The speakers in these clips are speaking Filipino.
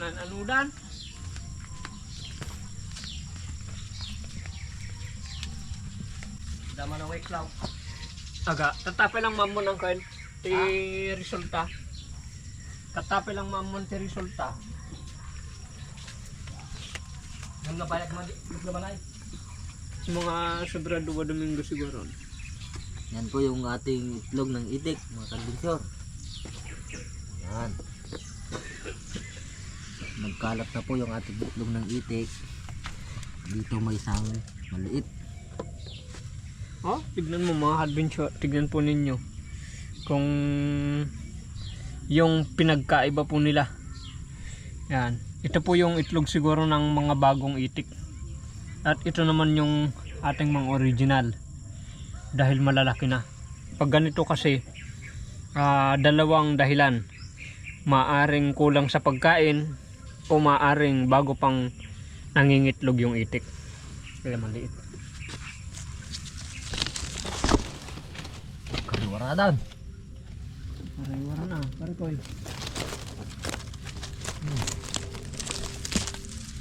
nan anudan. Dama na wake lang. Aga, tatapay lang mamon ang kain. Ti resulta. Tatapay lang mamon ti resulta. Yung nabayag mo, yung naman ay. Mga sobra dua domingo siguro. Yan po yung ating itlog ng itik, mga kalbinsyor. Yan. Nagkalat na po yung ating itlog ng itik. Dito may isang maliit. Oh, tignan mo mga adventure. Tignan po ninyo. Kung yung pinagkaiba po nila. Yan. Ito po yung itlog siguro ng mga bagong itik. At ito naman yung ating mga original. Dahil malalaki na. Pag ganito kasi, ah, dalawang dahilan. Maaring kulang sa pagkain o maaring bago pang nangingitlog yung itik. Kaya maliit. Kariwara down. Aray-wara na, pare ko eh. Hmm.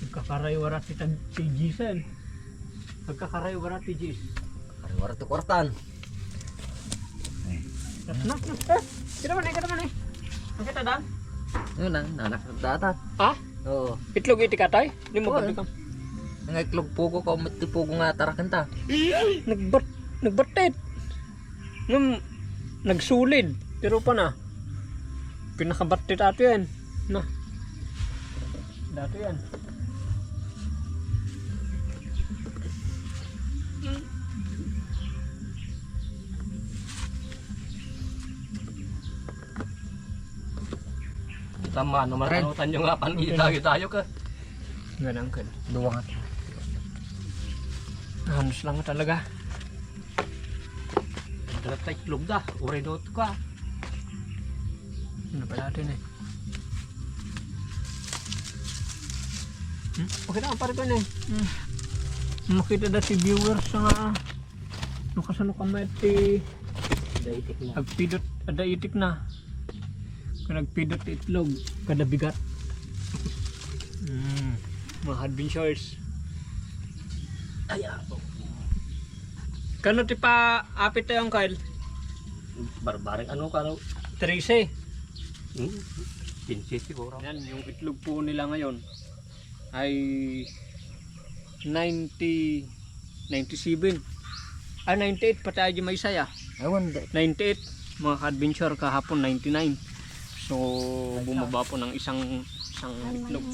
Nagkakaray-wara si, si Gisel. Nagkakaray-wara si Gis. Kariwara to kwartan. Nas na, nas na. Kita man eh, kita man eh. Ang kita dan? Yun na, nanak data. Ha? Oo. Itlog iti katay? Di mo Oo. kablikam. Ang itlog po ko, kumati po ko nga tarakan ta. Nagbat, nagbatit. Ngam, nagsulid. Pero pa na. Pinakabatit ato yan. Na. Dato yan. Tama, Red. matanutan nyo nga panitayo tayo ka. Ganang kan. Duwa nga. Hanos lang talaga. Dapat itlog da, uri do ka. Ano pa natin eh? Hmm? Okay na, pare ko na eh. Hmm. Makita na si viewers nga nakasano ka ti Daitik na. nagpidot ada itik na. Kung nagpidot ti itlog kada bigat. Hmm. Mga adventures. Ay, ako. Kano ti pa apit tayo ang Kyle? Barbaring ano ka, no? 13. Hmm? Pinsi siguro. Yan, yung itlog po nila ngayon ay 90 97 ah 98 pati ay may saya Ewan, di- 98 mga adventure kahapon 99 so bumaba po ng isang isang itlog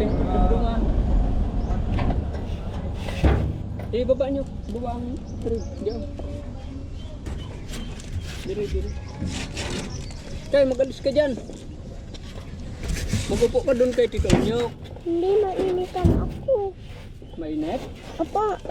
kasing pagdungan eh baba nyo. Baba ang tree diyan. Dire dire. Kaya magalis ka dyan. Magupo ka doon kay Tito Nyok. Hindi mainitan ako. Mainit? Apa,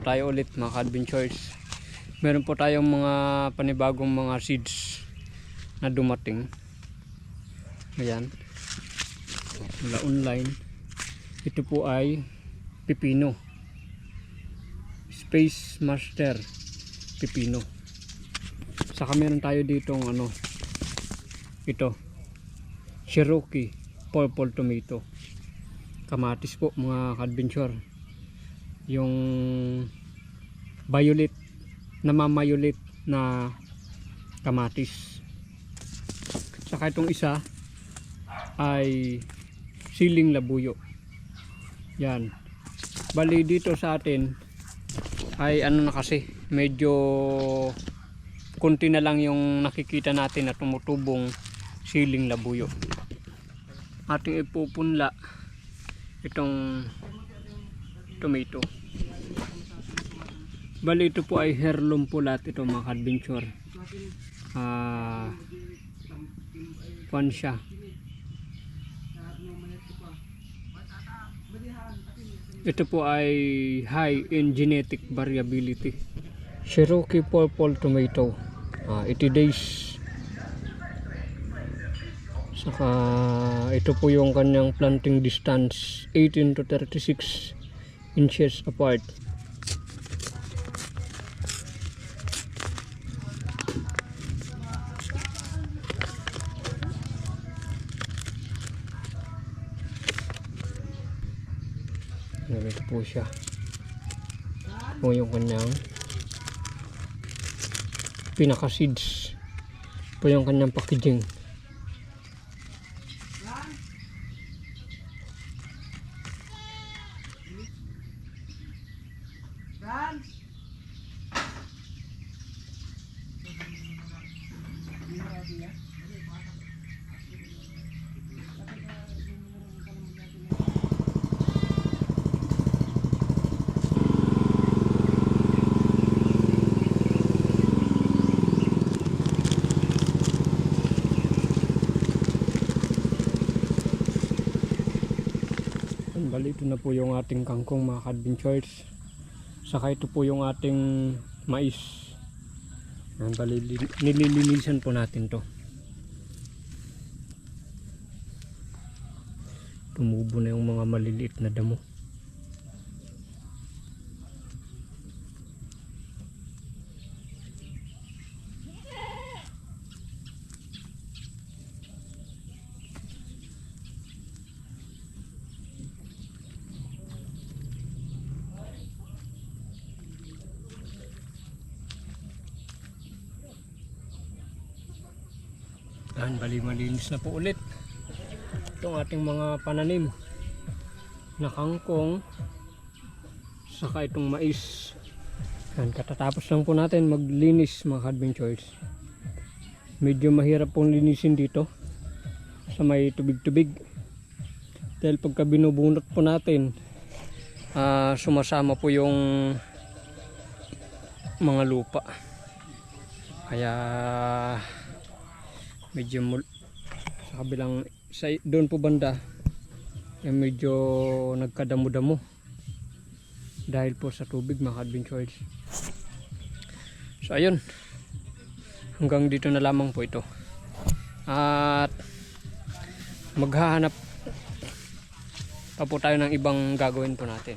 po tayo ulit mga ka-adventures. Meron po tayong mga panibagong mga seeds na dumating. Ayan. Mula online. Ito po ay pipino. Space Master pipino. Saka meron tayo ditong ano ito Cherokee purple tomato. Kamatis po mga ka-adventure yung violet namamayulit na kamatis. Saka itong isa ay siling labuyo. Yan. Bali dito sa atin ay ano na kasi medyo konti na lang yung nakikita natin na tumutubong siling labuyo. Ating ipupunla itong tomato. Bali ito po ay heirloom pulat ito mga adventure. Ah, uh, siya. Ito po ay high in genetic variability. Cherokee purple tomato. Ah, 80 days. Saka ito po yung kanyang planting distance 18 to 36 inches apart. Ganito po siya. Po yung kanyang pinaka seeds. Po yung kanyang packaging. Yan, Bali, ito na po yung ating kangkong mga ka-adventures. Saka ito po yung ating mais. Yan, nililinisan po natin to. Tumubo na yung mga maliliit na damo. Yan, bali malinis na po ulit. Itong ating mga pananim na kangkong saka itong mais. Yan, katatapos lang po natin maglinis mga adventures. Medyo mahirap pong linisin dito sa may tubig-tubig. Dahil pagka binubunot po natin, ah, sumasama po yung mga lupa. Kaya medyo mul sa kabilang sa doon po banda eh, medyo nagkadamo-damo dahil po sa tubig mga adventures so ayun. Hanggang dito na lamang po ito. At maghahanap pa po tayo ng ibang gagawin po natin.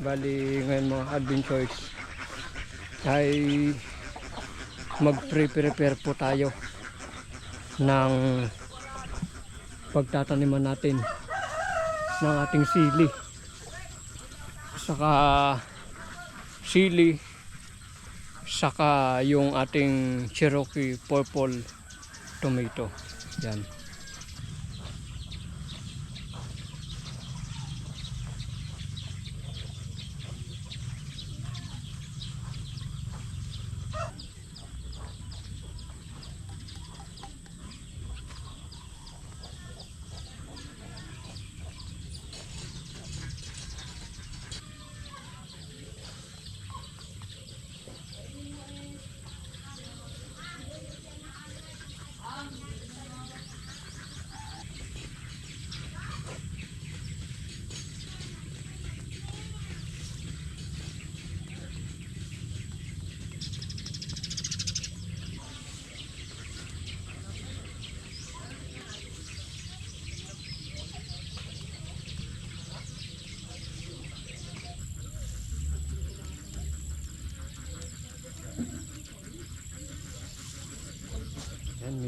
Bali ngayon mga adventures ay mag-prepare po tayo ng pagtataniman natin ng ating sili. Saka sili saka yung ating Cherokee purple tomato. Yan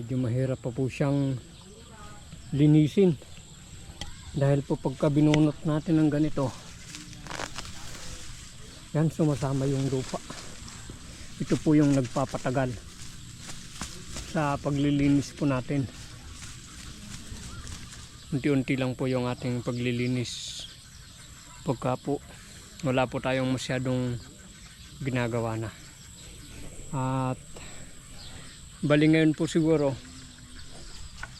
medyo mahirap pa po siyang linisin. Dahil po pagka binunot natin ng ganito yan sumasama yung lupa. Ito po yung nagpapatagal sa paglilinis po natin. Unti-unti lang po yung ating paglilinis. Pagka po wala po tayong masyadong ginagawa na. At bali ngayon po siguro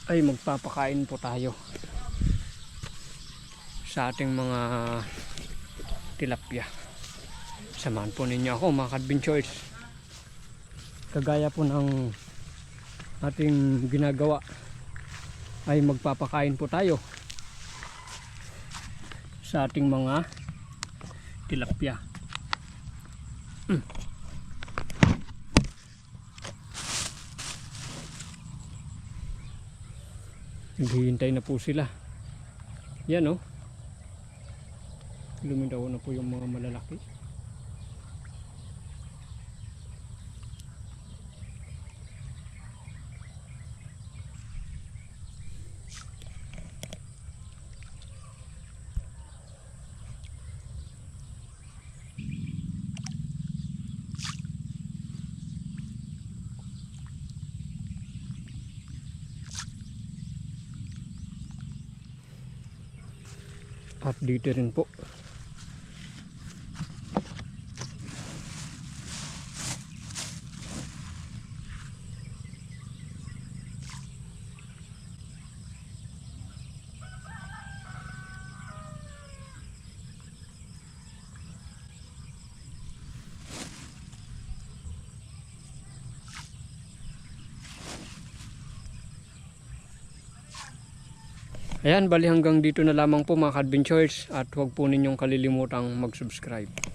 ay magpapakain po tayo sa ating mga tilapia. Samahan po ninyo ako mga adventures kagaya po ng ating ginagawa ay magpapakain po tayo sa ating mga tilapia. Mm. Naghihintay na po sila. Yan oh. Luminaw na po yung mga malalaki. At dito rin po. Ayan, bali hanggang dito na lamang po mga adventures at huwag po ninyong kalilimutang mag-subscribe.